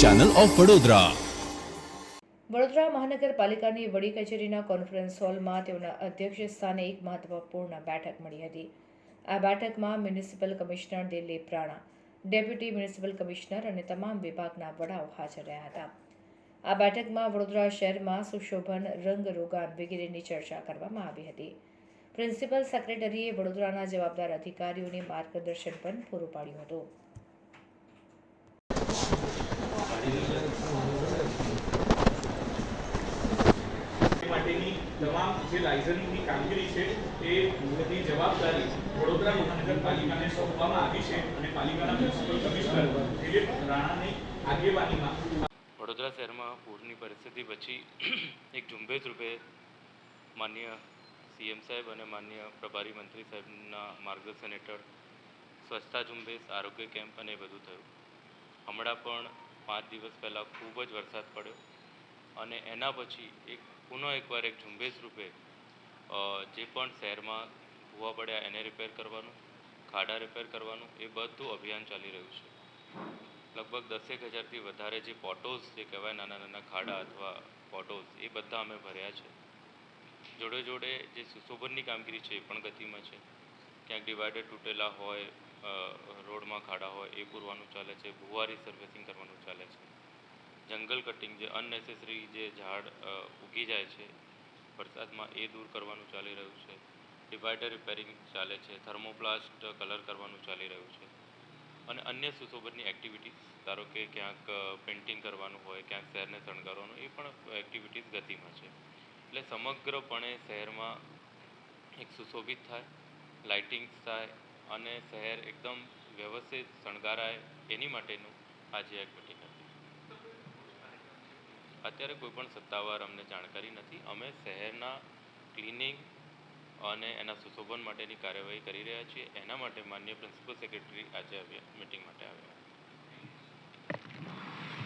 Channel of Vadodara Vadodara મહાનગરપાલિકાની વડી કચેરીના કોન્ફરન્સ હોલમાં તેઓના અધ્યક્ષ સ્થાને એક મહત્વપૂર્ણ બેઠક મળી હતી. આ બેઠકમાં municipal commissioner Dilip Rana, deputy municipal commissioner અને તમામ વિભાગના વડાઓ હાજર રહ્યા હતા. આ બેઠકમાં વડોદરા શહેરમાં સુશોભન, રંગ, રોગાન વગેરેની ચર્ચા કરવામાં આવી હતી. પ્રિન્સિપલ સેક્રેટરીએ વડોદરાના જવાબદાર અધિકારીઓને માર્ગદર્શન પણ પૂરું પાડ્યું હતું. માટેની તમામ જે લાયસન્સની કામગીરી છે, એ જવાબદારી વડોદરા મહાનગરપાલિકાને સોંપવામાં આવી છે અને પાલિકાના મ્યુનિસિપલ કમિશનર દિલીપ રાણાની આગેવાનીમાં વડોદરા શહેરમાં પૂરની પરિસ્થિતિ પછી એક ઝુંબેશ રૂપે માન્ય સીએમ સાહેબ અને માન્ય પ્રભારી મંત્રી સાહેબના માર્ગદર્શન હેઠળ સ્વચ્છતા ઝુંબેશ, આરોગ્ય કેમ્પ અને બધું થયું. હમણાં પણ પાંચ દિવસ પહેલાં ખૂબ જ વરસાદ પડ્યો અને એના પછી એક પુનઃ એકવાર એક ઝુંબેશ રૂપે જે પણ શહેરમાં ભૂવા પડ્યા એને રિપેર કરવાનું, ખાડા રિપેર કરવાનું, એ બધું અભિયાન ચાલી રહ્યું છે. લગભગ દસેક હજારથી વધારે જે પોટોઝ જે કહેવાય નાના નાના ખાડા અથવા પોટોઝ એ બધા અમે ભર્યા છે. જોડે જોડે જે સુશોભનની કામગીરી છે એ પણ ગતિમાં છે. ક્યાંક ડિવાઈડર તૂટેલા હોય રોડમાં ખાડા હોય એ પૂરવાનું ચાલે છે, ભૂવારી સર્વિસિંગ કરવાનું ચાલે છે. જંગલ કટિંગ જે અનનેસેસરી જે ઝાડ ઉગી જાય છે, વરસાદમાં એ દૂર કરવાનું ચાલી રહ્યું છે. ડિવાઈડર રિપેરિંગ ચાલે છે થર્મોપ્લાસ્ટ કલર કરવાનું ચાલી રહ્યું છે. અને અન્ય સુશોભનની એક્ટિવિટીઝ ધારો કે ક્યાંક પેઇન્ટિંગ કરવાનું હોય, ક્યાંક શહેરને શણગારવાનું, એ પણ એક્ટિવિટીઝ ગતિમાં છે. એટલે સમગ્રપણે શહેરમાં એક સુશોભિત થાય લાઇટિંગ્સ થાય અને શહેર એકદમ વ્યવસ્થિત શણગારાય એની માટેનું આજે એક મિટિંગ હતી. અત્યારે કોઈ પણ સત્તાવાર અમને જાણકારી નથી. અમે શહેરના ક્લિનિંગ અને એના સુશોભન માટેની કાર્યવાહી કરી રહ્યા છીએ. એના માટે માન્ય પ્રિન્સિપલ સેક્રેટરી